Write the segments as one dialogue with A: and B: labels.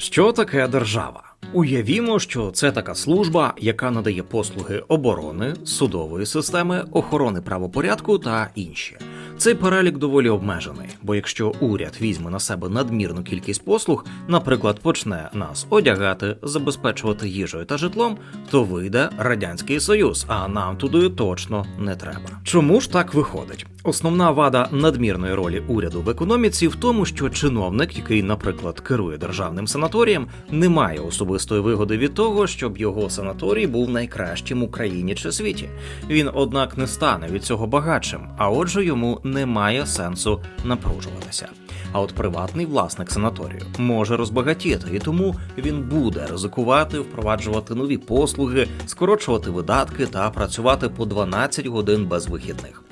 A: Що таке держава? Уявімо, що це така служба, яка надає послуги оборони, судової системи, охорони правопорядку та інші. Цей перелік доволі обмежений, бо якщо уряд візьме на себе надмірну кількість послуг, наприклад, почне нас одягати, забезпечувати їжею та житлом, то вийде радянський союз, а нам туди точно не треба. Чому ж так виходить? Основна вада надмірної ролі уряду в економіці в тому, що чиновник, який, наприклад, керує державним санаторієм, не має особистої вигоди від того, щоб його санаторій був найкращим у країні чи світі. Він, однак, не стане від цього багатшим, а отже, йому немає сенсу напружуватися. А от приватний власник санаторію може розбагатіти, і тому він буде ризикувати, впроваджувати нові послуги, скорочувати видатки та працювати по 12 годин без вихідних.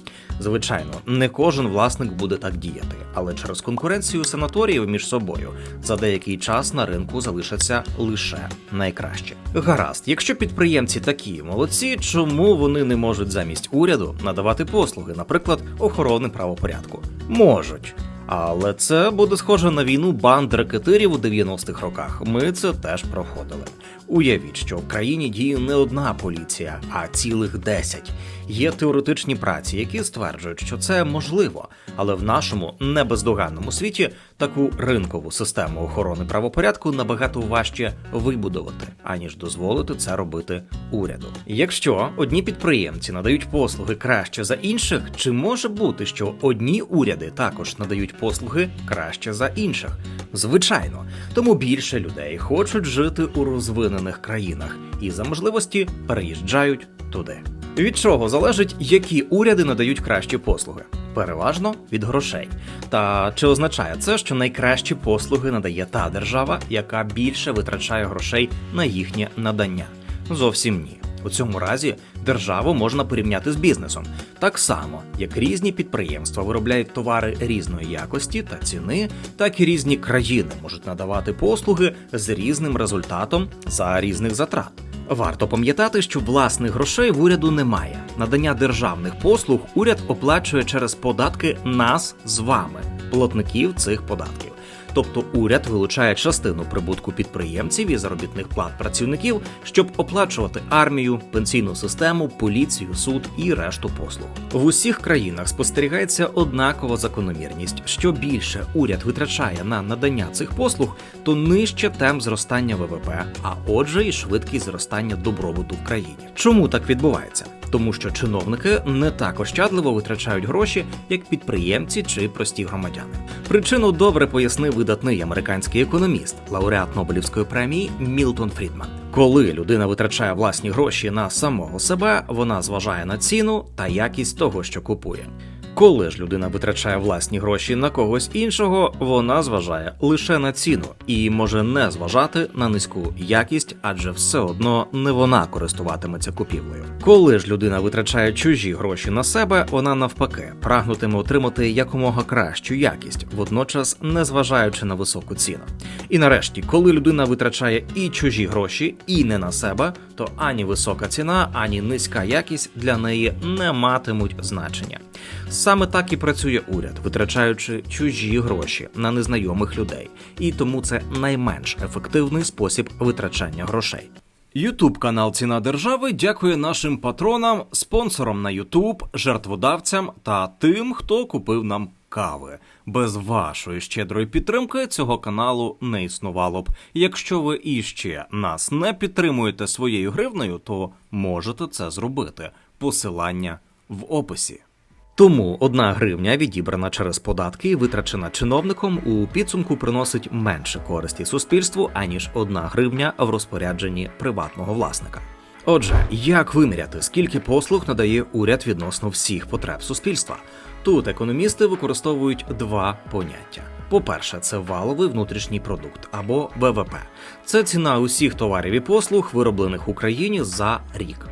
A: Звичайно, не кожен власник буде так діяти, але через конкуренцію санаторіїв між собою за деякий час на ринку залишаться лише найкраще. Гаразд, якщо підприємці такі молодці, чому вони не можуть замість уряду надавати послуги, наприклад, охорони правопорядку? Можуть. Але це буде схоже на війну банд рекетирів у 90-х роках. Ми це теж проходили. Уявіть, що в країні діє не одна поліція, а цілих 10. Є теоретичні праці, які стверджують, що це можливо, але в нашому небездоганному світі таку ринкову систему охорони правопорядку набагато важче вибудувати, аніж дозволити це робити уряду. Якщо одні підприємці надають послуги краще за інших, чи може бути, що одні уряди також надають послуги краще за інших? Звичайно, тому більше людей хочуть жити у розвинених країнах і за можливості переїжджають туди. Від чого залежить, які уряди надають кращі послуги? Переважно від грошей. Та чи означає це, що найкращі послуги надає та держава, яка більше витрачає грошей на їхнє надання? Зовсім ні. У цьому разі державу можна порівняти з бізнесом, так само як різні підприємства виробляють товари різної якості та ціни, так і різні країни можуть надавати послуги з різним результатом за різних затрат. Варто пам'ятати, що власних грошей в уряду немає. Надання державних послуг уряд оплачує через податки нас з вами, платників цих податків. Тобто уряд вилучає частину прибутку підприємців і заробітних плат працівників, щоб оплачувати армію, пенсійну систему, поліцію, суд і решту послуг. В усіх країнах спостерігається однакова закономірність: що більше уряд витрачає на надання цих послуг, то нижче темп зростання ВВП, а отже, і швидкість зростання добробуту в країні. Чому так відбувається? Тому що чиновники не так ощадливо витрачають гроші, як підприємці чи прості громадяни. Причину добре пояснив видатний американський економіст, лауреат Нобелівської премії Мілтон Фрідман. Коли людина витрачає власні гроші на самого себе, вона зважає на ціну та якість того, що купує. Коли ж людина витрачає власні гроші на когось іншого, вона зважає лише на ціну і може не зважати на низьку якість, адже все одно не вона користуватиметься купівлею. Коли ж людина витрачає чужі гроші на себе, вона навпаки прагнутиме отримати якомога кращу якість, водночас не зважаючи на високу ціну. І нарешті, коли людина витрачає і чужі гроші, і не на себе, то ані висока ціна, ані низька якість для неї не матимуть значення. Саме так і працює уряд, витрачаючи чужі гроші на незнайомих людей, і тому це найменш ефективний спосіб витрачання грошей. Ютуб канал Ціна держави дякує нашим патронам, спонсорам на Ютуб, жертводавцям та тим, хто купив нам кави. Без вашої щедрої підтримки цього каналу не існувало б. Якщо ви іще нас не підтримуєте своєю гривнею, то можете це зробити. Посилання в описі. Тому одна гривня, відібрана через податки і витрачена чиновником, у підсумку приносить менше користі суспільству, аніж одна гривня в розпорядженні приватного власника. Отже, як виміряти, скільки послуг надає уряд відносно всіх потреб суспільства? Тут економісти використовують два поняття. По-перше, це валовий внутрішній продукт або ВВП. Це ціна усіх товарів і послуг, вироблених в Україні за рік.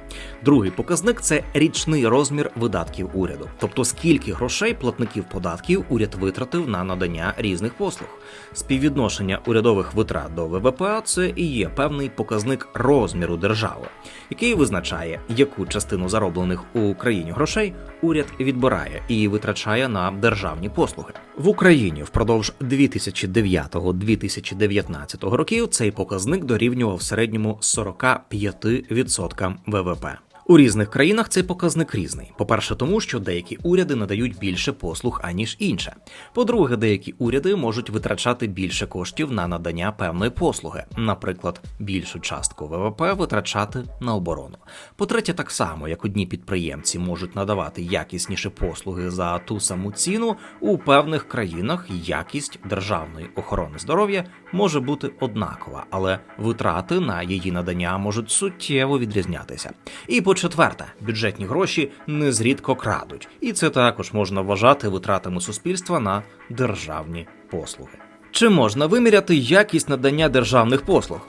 A: Другий показник це річний розмір видатків уряду, тобто скільки грошей платників податків уряд витратив на надання різних послуг. Співвідношення урядових витрат до ВВП це і є певний показник розміру держави, який визначає, яку частину зароблених у Україні грошей уряд відбирає і витрачає на державні послуги. В Україні впродовж 2009-2019 років цей показник дорівнював в середньому 45% ВВП. У різних країнах цей показник різний. По-перше, тому що деякі уряди надають більше послуг аніж інше. По-друге, деякі уряди можуть витрачати більше коштів на надання певної послуги, наприклад, більшу частку ВВП витрачати на оборону. По-третє, так само як одні підприємці можуть надавати якісніші послуги за ту саму ціну, у певних країнах якість державної охорони здоров'я може бути однакова, але витрати на її надання можуть суттєво відрізнятися. І по четверте, бюджетні гроші незрідко крадуть, і це також можна вважати витратами суспільства на державні послуги. Чи можна виміряти якість надання державних послуг?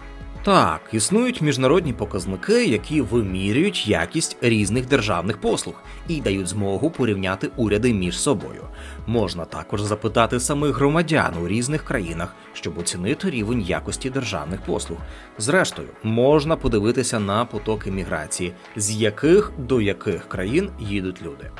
A: Так, існують міжнародні показники, які вимірюють якість різних державних послуг і дають змогу порівняти уряди між собою. Можна також запитати самих громадян у різних країнах, щоб оцінити рівень якості державних послуг. Зрештою, можна подивитися на потоки міграції, з яких до яких країн їдуть люди.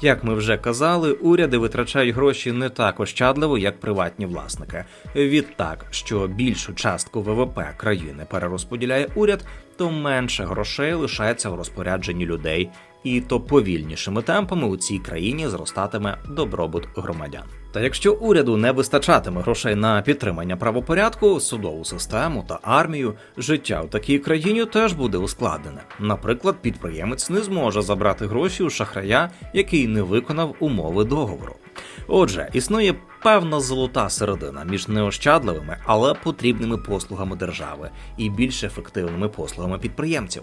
A: Як ми вже казали, уряди витрачають гроші не так ощадливо, як приватні власники. Відтак, що більшу частку ВВП країни перерозподіляє уряд, то менше грошей лишається в розпорядженні людей, і то повільнішими темпами у цій країні зростатиме добробут громадян. Та якщо уряду не вистачатиме грошей на підтримання правопорядку, судову систему та армію, життя у такій країні теж буде ускладнене. Наприклад, підприємець не зможе забрати гроші у шахрая, який не виконав умови договору. Отже, існує певна золота середина між неощадливими, але потрібними послугами держави і більш ефективними послугами підприємців.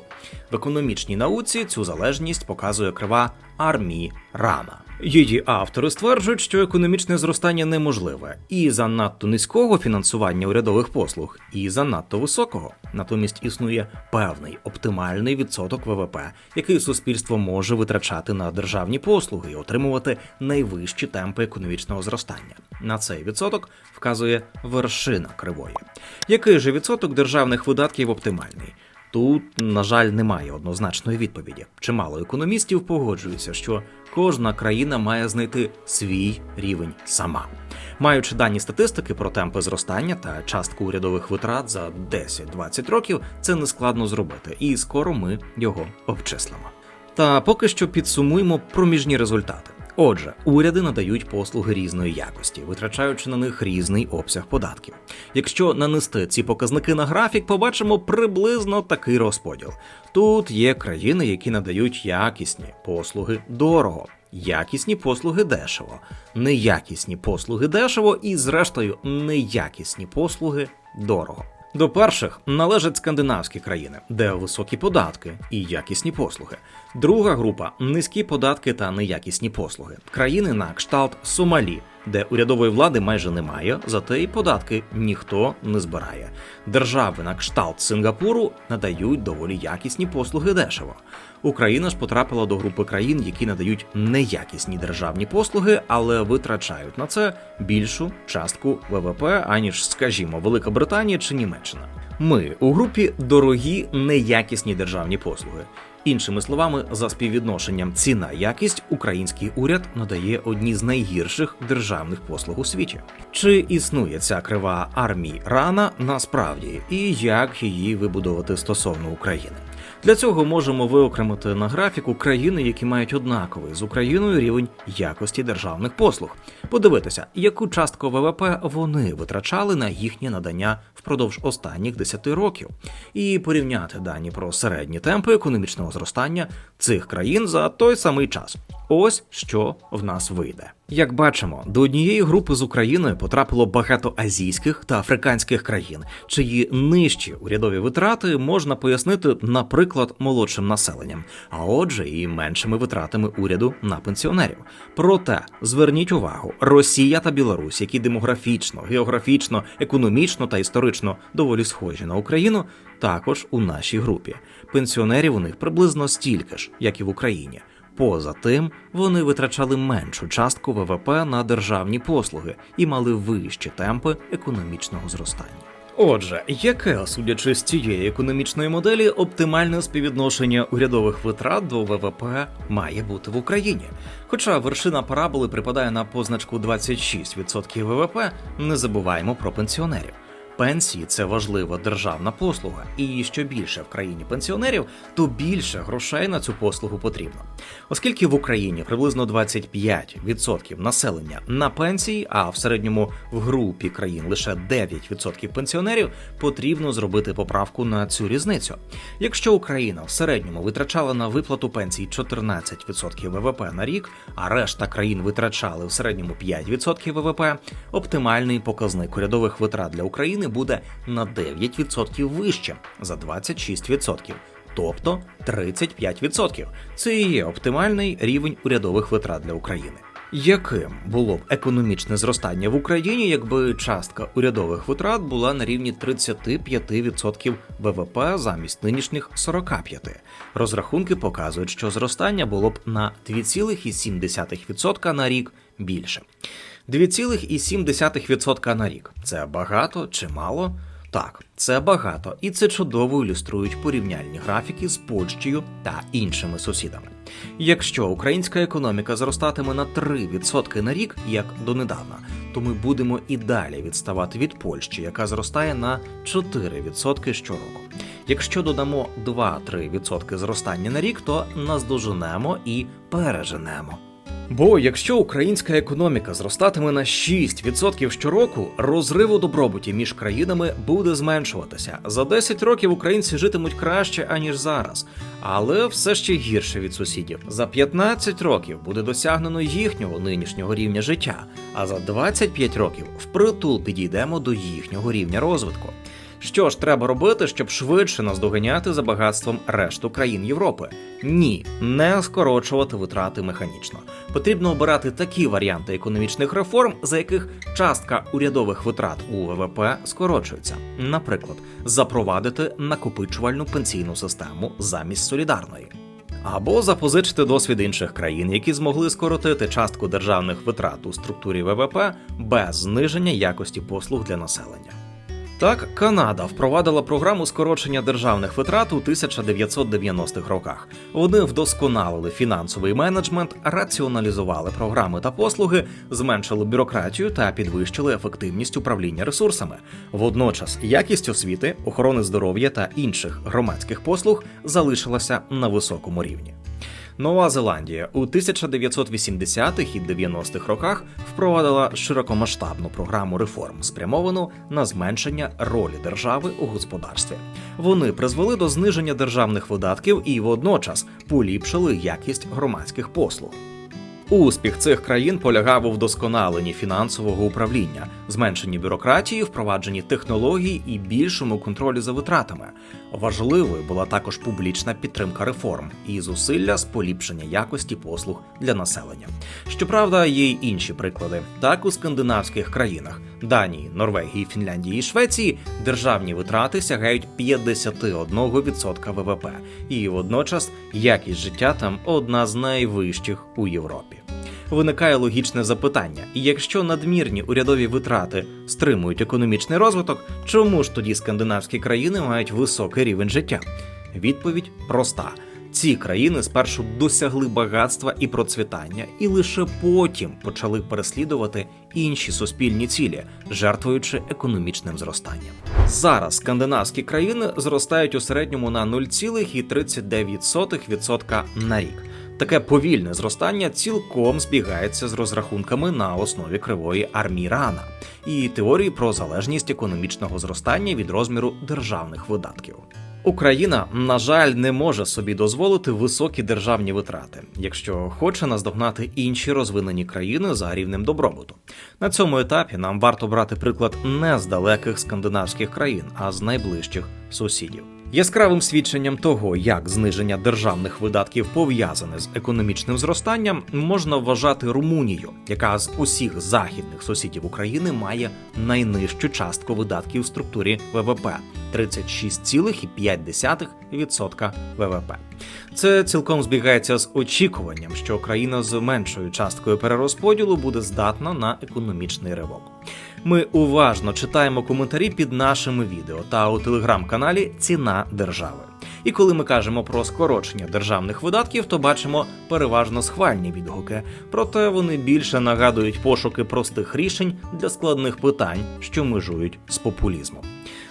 A: В економічній науці цю залежність показує крива армії рана. Її автори стверджують, що економічне зростання неможливе і занадто низького фінансування урядових послуг, і занадто високого. Натомість існує певний оптимальний відсоток ВВП, який суспільство може витрачати на державні послуги і отримувати найвищі темпи економічного зростання. На цей відсоток вказує вершина кривої. Який же відсоток державних видатків оптимальний? Тут, на жаль, немає однозначної відповіді. Чимало економістів погоджуються, що кожна країна має знайти свій рівень сама. Маючи дані статистики про темпи зростання та частку урядових витрат за 10-20 років, це не складно зробити, і скоро ми його обчислимо. Та поки що підсумуємо проміжні результати. Отже, уряди надають послуги різної якості, витрачаючи на них різний обсяг податків. Якщо нанести ці показники на графік, побачимо приблизно такий розподіл. Тут є країни, які надають якісні послуги дорого, якісні послуги дешево, неякісні послуги дешево і, зрештою, неякісні послуги дорого. До перших належать скандинавські країни, де високі податки і якісні послуги. Друга група низькі податки та неякісні послуги. Країни на кшталт Сомалі, де урядової влади майже немає, зате і податки ніхто не збирає. Держави на кшталт Сингапуру надають доволі якісні послуги дешево. Україна ж потрапила до групи країн, які надають неякісні державні послуги, але витрачають на це більшу частку ВВП, аніж, скажімо, Велика Британія чи Німеччина. Ми у групі дорогі неякісні державні послуги. Іншими словами, за співвідношенням ціна якість український уряд надає одні з найгірших державних послуг у світі. Чи існує ця крива армії рана насправді, і як її вибудувати стосовно України? Для цього можемо виокремити на графіку країни, які мають однаковий з Україною рівень якості державних послуг, подивитися, яку частку ВВП вони витрачали на їхнє надання впродовж останніх 10 років, і порівняти дані про середні темпи економічного зростання цих країн за той самий час. Ось що в нас вийде. Як бачимо, до однієї групи з Україною потрапило багато азійських та африканських країн, чиї нижчі урядові витрати можна пояснити, наприклад, молодшим населенням, а отже, і меншими витратами уряду на пенсіонерів. Проте зверніть увагу, Росія та Білорусь, які демографічно, географічно, економічно та історично доволі схожі на Україну, також у нашій групі. Пенсіонерів у них приблизно стільки ж, як і в Україні. Поза тим, вони витрачали меншу частку ВВП на державні послуги і мали вищі темпи економічного зростання. Отже, яке, судячи з цієї економічної моделі, оптимальне співвідношення урядових витрат до ВВП має бути в Україні? Хоча вершина параболи припадає на позначку 26% ВВП, не забуваємо про пенсіонерів. Пенсії це важлива державна послуга, і що більше в країні пенсіонерів, то більше грошей на цю послугу потрібно. Оскільки в Україні приблизно 25% населення на пенсії, а в середньому в групі країн лише 9% пенсіонерів, потрібно зробити поправку на цю різницю. Якщо Україна в середньому витрачала на виплату пенсій 14% ВВП на рік, а решта країн витрачали в середньому 5% ВВП, оптимальний показник урядових витрат для України буде на 9% вищим за 26%. Тобто 35%. Це і є оптимальний рівень урядових витрат для України. Яким було б економічне зростання в Україні, якби частка урядових витрат була на рівні 35% ВВП замість нинішніх 45%? Розрахунки показують, що зростання було б на 2,7% на рік більше. 2,7% на рік це багато чи мало? Так, це багато, і це чудово ілюструють порівняльні графіки з Польщею та іншими сусідами. Якщо українська економіка зростатиме на 3% на рік, як донедавна, то ми будемо і далі відставати від Польщі, яка зростає на 4% щороку. Якщо додамо 2-3% зростання на рік, то наздоженемо і переженемо. Бо якщо українська економіка зростатиме на 6% щороку, розрив у добробуті між країнами буде зменшуватися. За 10 років українці житимуть краще аніж зараз, але все ще гірше від сусідів. За 15 років буде досягнено їхнього нинішнього рівня життя, а за 25 років впритул підійдемо до їхнього рівня розвитку. Що ж треба робити, щоб швидше наздоганяти за багатством решту країн Європи? Ні, не скорочувати витрати механічно. Потрібно обирати такі варіанти економічних реформ, за яких частка урядових витрат у ВВП скорочується. Наприклад, запровадити накопичувальну пенсійну систему замість солідарної. Або запозичити досвід інших країн, які змогли скоротити частку державних витрат у структурі ВВП без зниження якості послуг для населення. Так, Канада впровадила програму скорочення державних витрат у 1990-х роках. Вони вдосконалили фінансовий менеджмент, раціоналізували програми та послуги, зменшили бюрократію та підвищили ефективність управління ресурсами. Водночас якість освіти, охорони здоров'я та інших громадських послуг залишилася на високому рівні. Нова Зеландія у 1980-х і 90-х роках впровадила широкомасштабну програму реформ, спрямовану на зменшення ролі держави у господарстві. Вони призвели до зниження державних видатків і водночас поліпшили якість громадських послуг. Успіх цих країн полягав у вдосконаленні фінансового управління, зменшенні бюрократії, впровадженні технологій і більшому контролі за витратами. Важливою була також публічна підтримка реформ і зусилля з поліпшення якості послуг для населення. Щоправда, є й інші приклади. Так у скандинавських країнах Данії, Норвегії, Фінляндії і Швеції державні витрати сягають 51% ВВП, і водночас якість життя там одна з найвищих у Європі. Виникає логічне запитання: якщо надмірні урядові витрати стримують економічний розвиток, чому ж тоді скандинавські країни мають високий рівень життя? Відповідь проста: ці країни спершу досягли багатства і процвітання, і лише потім почали переслідувати інші суспільні цілі, жертвуючи економічним зростанням. Зараз скандинавські країни зростають у середньому на 0,39% на рік. Таке повільне зростання цілком збігається з розрахунками на основі кривої армії Рана і теорії про залежність економічного зростання від розміру державних видатків. Україна, на жаль, не може собі дозволити високі державні витрати, якщо хоче наздогнати інші розвинені країни за рівнем добробуту. На цьому етапі нам варто брати приклад не з далеких скандинавських країн, а з найближчих сусідів. Яскравим свідченням того, як зниження державних видатків пов'язане з економічним зростанням, можна вважати Румунію, яка з усіх західних сусідів України має найнижчу частку видатків в структурі ВВП 36,5% ВВП. Це цілком збігається з очікуванням, що країна з меншою часткою перерозподілу буде здатна на економічний ривок. Ми уважно читаємо коментарі під нашими відео та у телеграм-каналі Ціна держави. І коли ми кажемо про скорочення державних видатків, то бачимо переважно схвальні відгуки, проте вони більше нагадують пошуки простих рішень для складних питань, що межують з популізмом.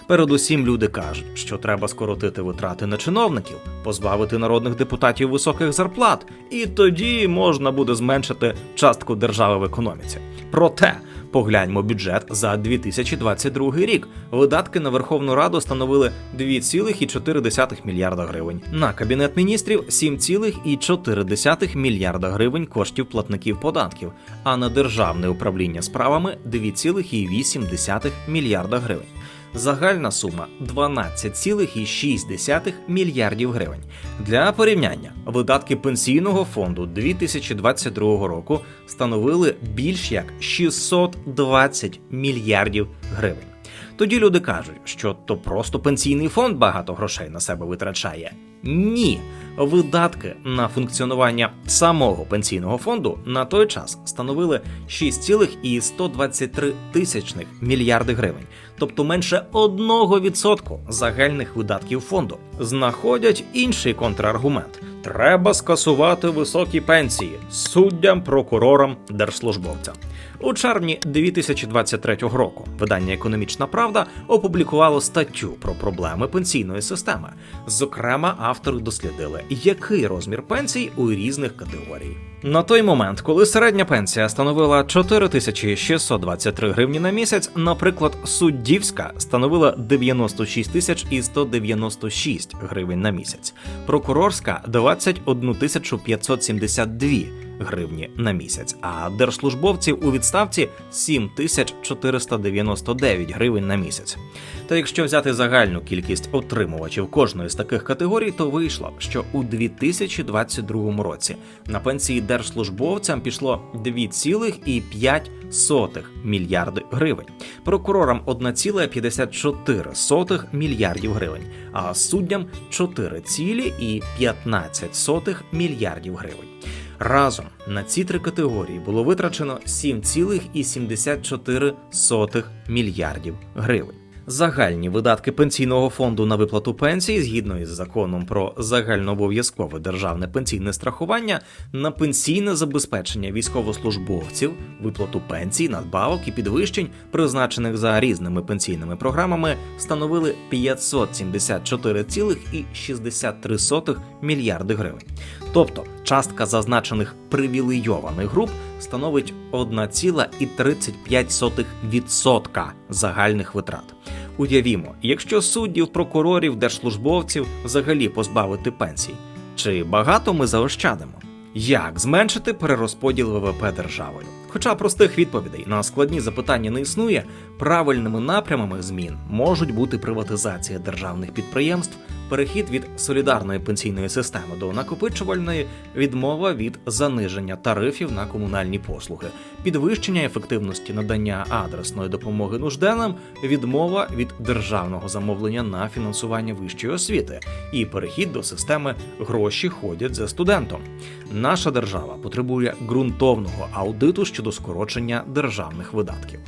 A: Передусім люди кажуть, що треба скоротити витрати на чиновників, позбавити народних депутатів високих зарплат, і тоді можна буде зменшити частку держави в економіці. Проте погляньмо бюджет за 2022 рік. Видатки на Верховну Раду становили 2,4 мільярда гривень. На кабінет міністрів 7,4 мільярда гривень коштів платників податків, а на державне управління справами 2,8 мільярда гривень. Загальна сума 12,6 мільярдів гривень. Для порівняння, видатки пенсійного фонду 2022 року становили більш як 620 мільярдів гривень. Тоді люди кажуть, що то просто пенсійний фонд багато грошей на себе витрачає. Ні, видатки на функціонування самого пенсійного фонду на той час становили 6,123 тисячних мільярди гривень, тобто менше 1% загальних видатків фонду. Знаходять інший контраргумент: треба скасувати високі пенсії суддям, прокурорам, держслужбовцям. У червні 2023 року видання Економічна Правда опублікувало статтю про проблеми пенсійної системи. Зокрема, автори дослідили, який розмір пенсій у різних категорій. На той момент, коли середня пенсія становила 4623 гривні на місяць, наприклад, суддівська становила 96 тисяч і 196 гривень на місяць, прокурорська 21 тисячу 572 гривні на місяць, а держслужбовців у відставці 7499 гривень на місяць. Та якщо взяти загальну кількість отримувачів кожної з таких категорій, то вийшло, що у 2022 році на пенсії держслужбовцям пішло 2,5 мільярди гривень, прокурорам 1,54 мільярдів гривень, а суддям 4,15 мільярдів гривень. Разом на ці три категорії було витрачено 7,74 мільярдів гривень. Загальні видатки пенсійного фонду на виплату пенсії, згідно із законом про загальнообов'язкове державне пенсійне страхування, на пенсійне забезпечення військовослужбовців, виплату пенсій, надбавок і підвищень, призначених за різними пенсійними програмами, становили 574,63 мільярди гривень. Тобто частка зазначених привілейованих груп становить 1,35% загальних витрат. Уявімо, якщо суддів, прокурорів, держслужбовців взагалі позбавити пенсій, чи багато ми заощадимо? Як зменшити перерозподіл ВВП державою? Хоча простих відповідей на складні запитання не існує, правильними напрямами змін можуть бути приватизація державних підприємств, перехід від солідарної пенсійної системи до накопичувальної, відмова від заниження тарифів на комунальні послуги, підвищення ефективності надання адресної допомоги нужденним, відмова від державного замовлення на фінансування вищої освіти і перехід до системи гроші ходять за студентом. Наша держава потребує ґрунтовного аудиту щодо скорочення державних видатків.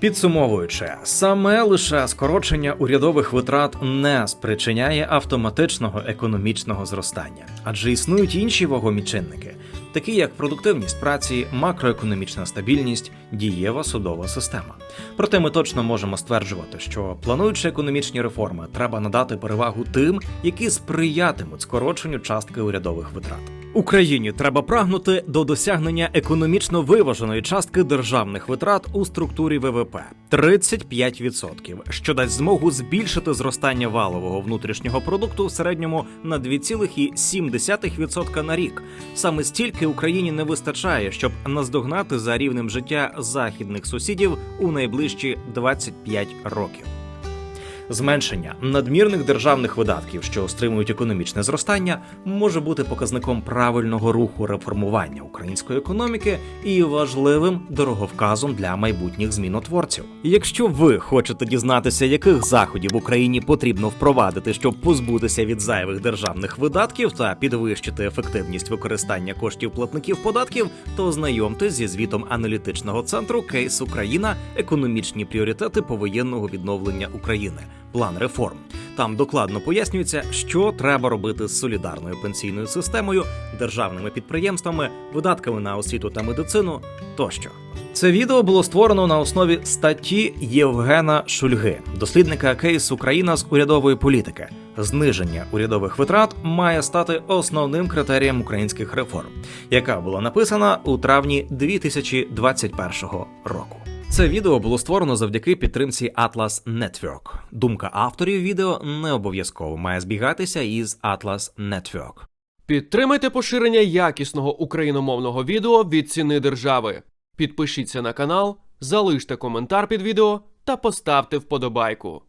A: Підсумовуючи, саме лише скорочення урядових витрат не спричиняє автоматичного економічного зростання, адже існують інші вагомі чинники, такі як продуктивність праці, макроекономічна стабільність, дієва судова система. Проте ми точно можемо стверджувати, що плануючи економічні реформи, треба надати перевагу тим, які сприятимуть скороченню частки урядових витрат. Україні треба прагнути до досягнення економічно виваженої частки державних витрат у структурі ВВП 35%, що дасть змогу збільшити зростання валового внутрішнього продукту в середньому на 2,7% на рік. Саме стільки Україні не вистачає, щоб наздогнати за рівнем життя західних сусідів у найближчі 25 років. Зменшення надмірних державних видатків, що стримують економічне зростання, може бути показником правильного руху реформування української економіки і важливим дороговказом для майбутніх змінотворців. Якщо ви хочете дізнатися, яких заходів Україні потрібно впровадити, щоб позбутися від зайвих державних видатків та підвищити ефективність використання коштів платників податків, то знайомтесь зі звітом аналітичного центру Кейс Україна економічні пріоритети повоєнного відновлення України. План реформ. Там докладно пояснюється, що треба робити з солідарною пенсійною системою, державними підприємствами, видатками на освіту та медицину тощо. Це відео було створено на основі статті Євгена Шульги, дослідника Кейс Україна з урядової політики. Зниження урядових витрат має стати основним критерієм українських реформ, яка була написана у травні 2021 року. Це відео було створено завдяки підтримці Atlas Network. Думка авторів відео не обов'язково має збігатися із Atlas Network.
B: Підтримайте поширення якісного україномовного відео від ціни держави. Підпишіться на канал, залиште коментар під відео та поставте вподобайку.